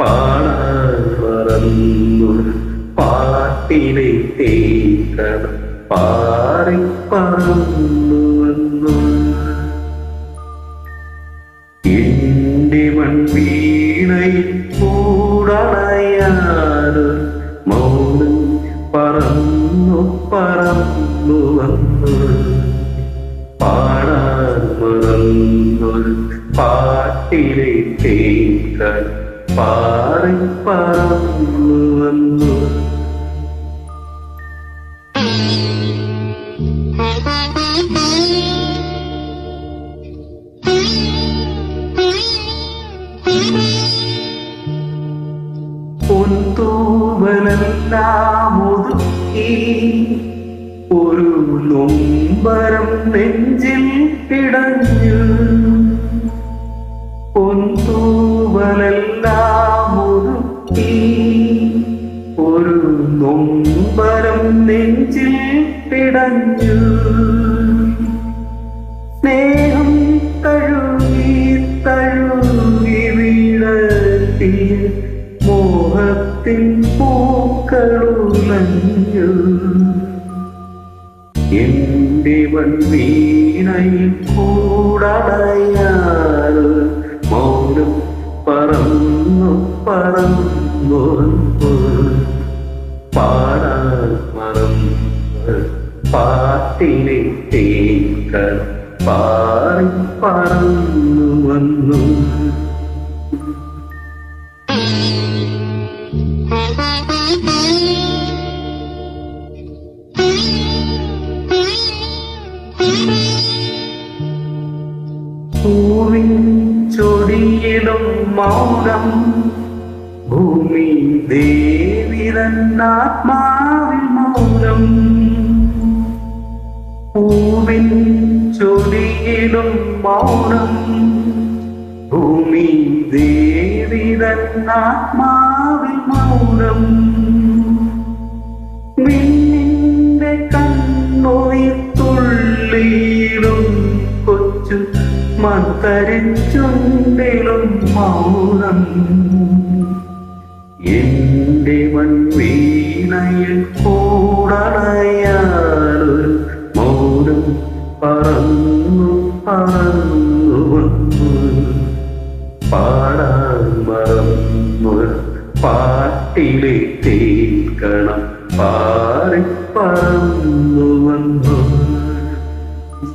പാടാൻ മറന്നു. പാട്ടിലെ തേക്കണം പാറി വന്നു എന്റെ മൺവീണയിൽ കൂടണയാറ് മൗനം പറന്നു പറന്നു വന്നു പാടാൻ മറന്നൊരു പാട്ടിലെ ഒരു നൊമ്പരം നെഞ്ചിൽ പിടഞ്ഞു പൊന്തൂവലെല്ലാം ഒതുക്കി ഒരു നൊമ്പരം നെഞ്ചിൽ പിടഞ്ഞു. സ്നേഹം തഴുകി തഴുകി വീഴത്തിൽ മോഹത്തിൽ പൂക്കളുലഞ്ഞു എന്റെ വൺവീണയിൽ കൂടണയാറ് മൗനം പറന്നു പറന്നു. പാടാൻ മറന്നു പാട്ടിനെ പാറി പറന്നു വന്നു പൂവിൻ ചൊടിയിലും മൗനം. ഭൂമി ദേവിതന്നാത്മാവിൽ മൗനം. പൂവിൻ ചൊടിയിടും മൗനം. ഭൂമി ദേവിതന്നാത്മാവിൽ മൗനം. മിന്നിന്റെ കണ്ണുയിർ തുള്ളിയിലും കൊച്ചു മത്തരിച്ചുണ്ടിലും മൗനം. എന്റെ മൺവീണയിൽ കൂടണയാറൊരു മൗനം പറന്നു പറന്നു വന്നു. പാടാൻ മറന്നു പാട്ടിലെ തേക്കണം പാറി പറ